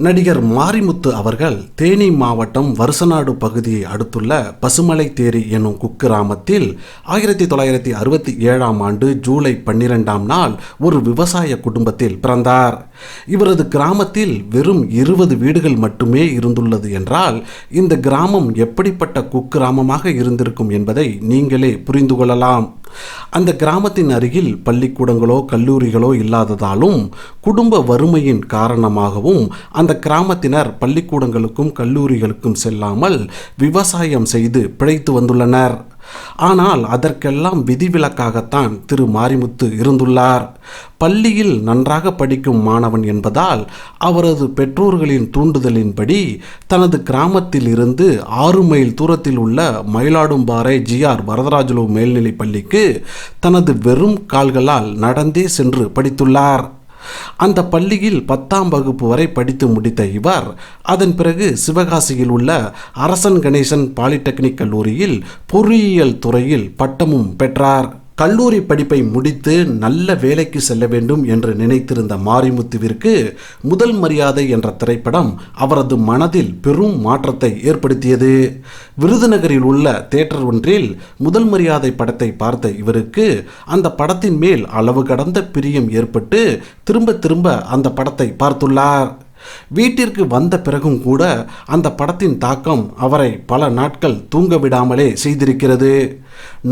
நடிகர் மாரிமுத்து அவர்கள் தேனி மாவட்டம் வருசநாடு பகுதியை அடுத்துள்ள பசுமலை தேரி என்னும் குக்கிராமத்தில் ஆயிரத்தி தொள்ளாயிரத்தி அறுபத்தி ஏழாம் ஆண்டு ஜூலை பன்னிரெண்டாம் நாள் ஒரு விவசாய குடும்பத்தில் பிறந்தார். இவரது கிராமத்தில் வெறும் இருபது வீடுகள் மட்டுமே இருந்துள்ளது என்றால் இந்த கிராமம் எப்படிப்பட்ட குக்கிராமமாக இருந்திருக்கும் என்பதை நீங்களே புரிந்து கொள்ளலாம். அந்த கிராமத்தின் அருகில் பள்ளிக்கூடங்களோ கல்லூரிகளோ இல்லாததாலும் குடும்ப வறுமையின் காரணமாகவும் அந்த கிராமத்தினர் பள்ளிக்கூடங்களுக்கும் கல்லூரிகளுக்கும் செல்லாமல் விவசாயம் செய்து பிழைத்து வந்துள்ளனர். ஆனால் அதற்கெல்லாம் விதிவிலக்காகத்தான் திரு மாரிமுத்து இருந்துள்ளார். பள்ளியில் நன்றாக படிக்கும் மாணவன் என்பதால் அவரது பெற்றோர்களின் தூண்டுதலின்படி தனது கிராமத்தில் இருந்து ஆறு மைல் தூரத்தில் உள்ள மயிலாடும்பாறை ஜிஆர் வரதராஜலு மேல்நிலைப் பள்ளிக்கு தனது வெறும் கால்களால் நடந்தே சென்று படித்துள்ளார். அந்த பள்ளியில் பத்தாம் வகுப்பு வரை படித்து முடித்த இவர் அதன் பிறகு சிவகாசியில் உள்ள அரசன் கணேசன் பாலிடெக்னிக் கல்லூரியில் பொறியியல் துறையில் பட்டமும் பெற்றார். கல்லூரி படிப்பை முடித்து நல்ல வேலைக்கு செல்ல வேண்டும் என்று நினைத்திருந்த மாரிமுத்துவிற்கு முதல் மரியாதை என்ற திரைப்படம் அவரது மனதில் பெரும் மாற்றத்தை ஏற்படுத்தியது. விருதுநகரில் உள்ள தேட்டர் ஒன்றில் முதல் மரியாதை படத்தை பார்த்த இவருக்கு அந்த படத்தின் மேல் அளவு கடந்த பிரியம் ஏற்பட்டு திரும்ப திரும்ப அந்த படத்தை பார்த்துள்ளார். வீட்டிற்கு வந்த பிறகும் கூட அந்த படத்தின் தாக்கம் அவரை பல நாட்கள் தூங்க விடாமலே செய்திருக்கிறது.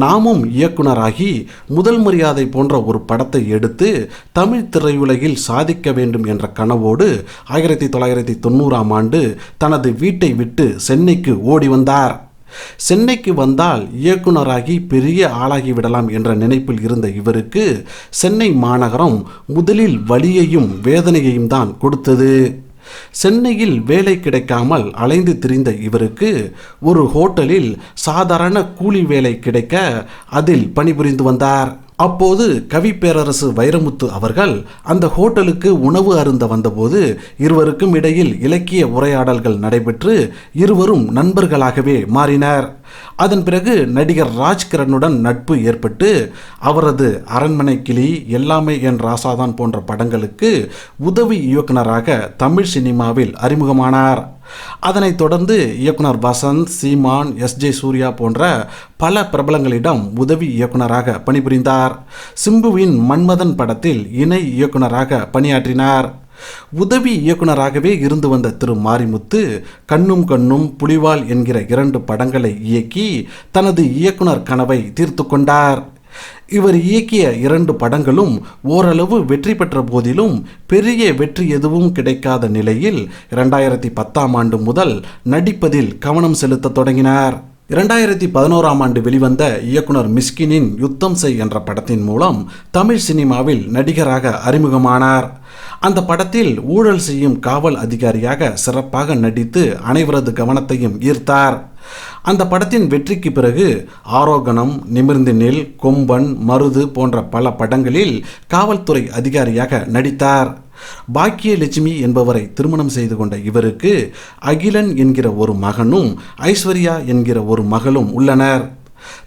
நாமும் இயக்குனராகி முதல் மரியாதை போன்ற ஒரு படத்தை எடுத்து தமிழ் திரையுலகில் சாதிக்க வேண்டும் என்ற கனவோடு ஆயிரத்தி தொள்ளாயிரத்தி தொண்ணூறாம் ஆண்டு தனது வீட்டை விட்டு சென்னைக்கு ஓடி வந்தார். சென்னைக்கு வந்தால் இயக்குனராகி பெரிய ஆளாகி விடலாம் என்ற நினைப்பில் இருந்த இவருக்கு சென்னை மாநகரம் முதலில் வலியையும் வேதனையையும் தான் கொடுத்தது. சென்னையில் வேலை கிடைக்காமல் அலைந்து திரிந்த இவருக்கு ஒரு ஹோட்டலில் சாதாரண கூலி வேலை கிடைக்க அதில் பணிபுரிந்து வந்தார். அப்போது கவி பேரரசு வைரமுத்து அவர்கள் அந்த ஹோட்டலுக்கு உணவு அருந்த வந்தபோது இருவருக்கும் இடையில் இலக்கிய உரையாடல்கள் நடைபெற்று இருவரும் நண்பர்களாகவே மாறினர். அதன் பிறகு நடிகர் ராஜ்கிரனுடன் நட்பு ஏற்பட்டு அவரது அரண்மனை கிளி எல்லாமே என் ராசாதான் போன்ற படங்களுக்கு உதவி இயக்குனராக தமிழ் சினிமாவில் அறிமுகமானார். அதனைத் தொடர்ந்து இயக்குனர் வசந்த் சீமான் எஸ் ஜே சூர்யா போன்ற பல பிரபலங்களிடம் உதவி இயக்குனராக பணிபுரிந்தார். சிம்புவின் மன்மதன் படத்தில் இணை இயக்குனராக பணியாற்றினார். உதவி இயக்குனராகவே இருந்து வந்த திரு. மாரிமுத்து கண்ணும் கண்ணும் புலிவால் என்கிற இரண்டு படங்களை இயக்கி தனது இயக்குனர் கனவை தீர்த்து கொண்டார். இவர் இயக்கிய இரண்டு படங்களும் ஓரளவு வெற்றி பெற்ற போதிலும் பெரிய வெற்றி எதுவும் கிடைக்காத நிலையில் இரண்டாயிரத்தி பத்தாம் ஆண்டு முதல் நடிப்பதில் கவனம் செலுத்த தொடங்கினார். இரண்டாயிரத்தி பதினோராம் ஆண்டு வெளிவந்த இயக்குனர் மிஸ்கினின் யுத்தம் செய் என்ற படத்தின் மூலம் தமிழ் சினிமாவில் நடிகராக அறிமுகமானார். அந்த படத்தில் ஊழல் செய்யும் காவல் அதிகாரியாக சிறப்பாக நடித்து அனைவரது கவனத்தையும் ஈர்த்தார். அந்த படத்தின் வெற்றிக்கு பிறகு ஆரோகணம் நிமிர்ந்து நெல் கொம்பன் மருது போன்ற பல படங்களில் காவல்துறை அதிகாரியாக நடித்தார். பாக்கியலட்சுமி என்பவரை திருமணம் செய்து கொண்ட இவருக்கு அகிலன் என்கிற ஒரு மகனும் ஐஸ்வர்யா என்கிற ஒரு மகளும் உள்ளனர்.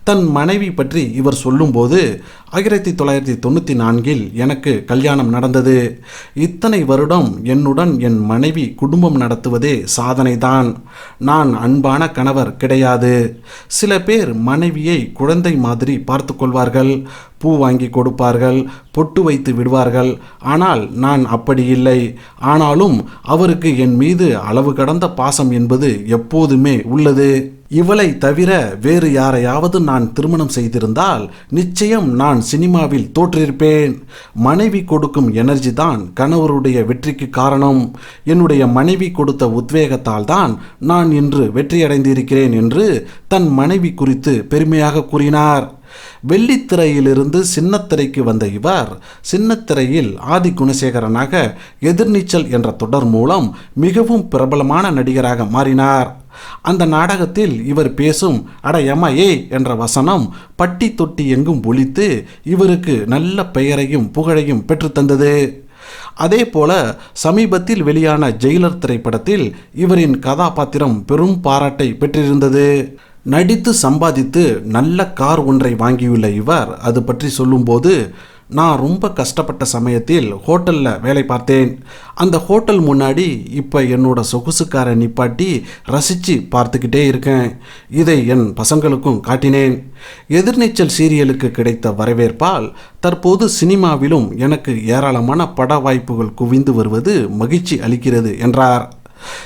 தன் மனைவி பற்றி இவர் சொல்லும்போது ஆயிரத்தி தொள்ளாயிரத்தி தொண்ணூற்றி நான்கில் எனக்கு கல்யாணம் நடந்தது. இத்தனை வருடம் என்னுடன் என் மனைவி குடும்பம் நடத்துவதே சாதனைதான். நான் அன்பான கணவர் கிடையாது. சில பேர் மனைவியை குழந்தை மாதிரி பார்த்து கொள்வார்கள். பூ வாங்கி கொடுப்பார்கள் பொட்டு வைத்து விடுவார்கள். ஆனால் நான் அப்படி இல்லை. ஆனாலும் அவருக்கு என் மீது அளவு கடந்த பாசம் என்பது எப்போதுமே உள்ளது. இவளை தவிர வேறு யாரையாவது நான் திருமணம் செய்திருந்தால் நிச்சயம் நான் சினிமாவில் தோற்றிருப்பேன். மனைவி கொடுக்கும் எனர்ஜி தான் கணவருடைய வெற்றிக்கு காரணம். என்னுடைய மனைவி கொடுத்த உத்வேகத்தால் தான் நான் இன்று வெற்றியடைந்திருக்கிறேன் என்று தன் மனைவி குறித்து பெருமையாக கூறினார். வெள்ளித்திரையிலிருந்து சின்னத்திரைக்கு வந்த இவர் சின்னத்திரையில் ஆதி குணசேகரனாக எதிர்நீச்சல் என்ற தொடர் மூலம் மிகவும் பிரபலமான நடிகராக மாறினார். அந்த நாடகத்தில் இவர் பேசும் அட ஏ என்ற வசனம் பட்டி தொட்டி எங்கும் ஒலித்து இவருக்கு நல்ல பெயரையும் புகழையும் பெற்றுத்தந்தது அதே போல சமீபத்தில் வெளியான ஜெயிலர் திரைப்படத்தில் இவரின் கதாபாத்திரம் பெரும் பாராட்டை பெற்றிருந்தது. நடித்து சம்பாதித்து நல்ல கார் ஒன்றை வாங்கியுள்ள இவர் அது பற்றி சொல்லும்போது நான் ரொம்ப கஷ்டப்பட்ட சமயத்தில் ஹோட்டலில் வேலை பார்த்தேன். அந்த ஹோட்டல் முன்னாடி இப்போ என்னோட சொகுசுக்காரை நிப்பாட்டி ரசித்து பார்த்துக்கிட்டே இருக்கேன். இதை என் பசங்களுக்கும் காட்டினேன். எதிர்நீச்சல் சீரியலுக்கு கிடைத்த வரவேற்பால் தற்போது சினிமாவிலும் எனக்கு ஏராளமான பட வாய்ப்புகள் குவிந்து வருவது மகிழ்ச்சி அளிக்கிறது என்றார்.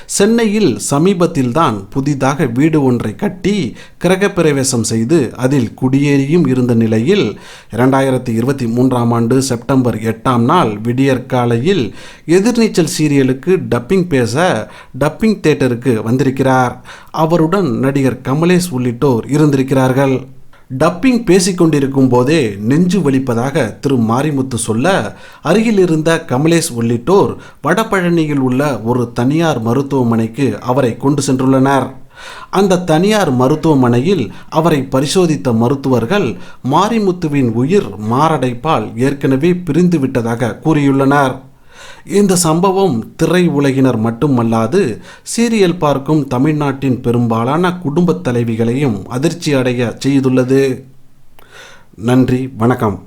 சென்னையில் சமீபத்தில்தான் புதிதாக வீடு ஒன்றை கட்டி கிரகப்பிரவேசம் செய்து அதில் குடியேறியும் இருந்த நிலையில் இரண்டாயிரத்தி இருபத்தி மூன்றாம் ஆண்டு செப்டம்பர் எட்டாம் நாள் விடியற்காலையில் எதிர்நீச்சல் சீரியலுக்கு டப்பிங் பேச டப்பிங் தேட்டருக்கு வந்திருக்கிறார். அவருடன் நடிகர் கமலேஷ் உள்ளிட்டோர் இருந்திருக்கிறார்கள். டப்பிங் பேசிக்கொண்டிருக்கும் போதே நெஞ்சு வலிப்பதாக திரு மாரிமுத்து சொல்ல அருகில் இருந்த கமலேஷ் உள்ளிட்டோர் வடபழனியில் உள்ள ஒரு தனியார் மருத்துவமனைக்கு அவரை கொண்டு சென்றுள்ளனர். அந்த தனியார் மருத்துவமனையில் அவரை பரிசோதித்த மருத்துவர்கள் மாரிமுத்துவின் உயிர் மாரடைப்பால் ஏற்கனவே பிரிந்து விட்டதாக கூறியுள்ளனர். இந்த சம்பவம் திரை உலகினர் மட்டுமல்லாது சீரியல் பார்க்கும் தமிழ்நாட்டின் பெரும்பாலான குடும்பத் தலைவிகளையும் அதிர்ச்சி அடைய செய்துள்ளது. நன்றி வணக்கம்.